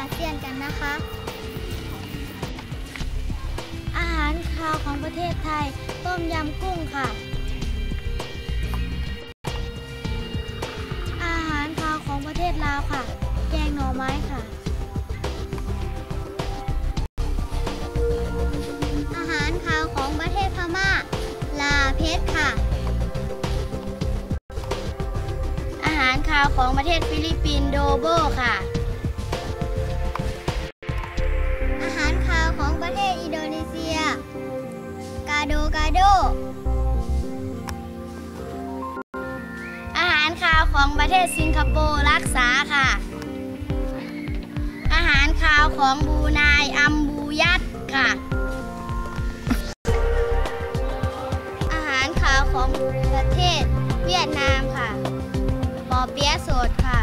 อาเซียนกันนะคะ อาหารคาวของประเทศไทย ต้มยำกุ้งค่ะ อาหารคาวของประเทศลาวค่ะ แกงหน่อไม้ค่ะ อาหารคาวของประเทศพม่า ลาเพชรค่ะ อาหารคาวของประเทศฟิลิปปินส์โดโบค่ะ ประเทศอินโดนีเซีย กาโดกาโด อาหารคาวของประเทศสิงคโปร์รักษาค่ะ อาหารคาวของบรูไนอัมบูยัดค่ะ อาหารคาวของประเทศเวียดนามค่ะปอเปี๊ยะสดค่ะ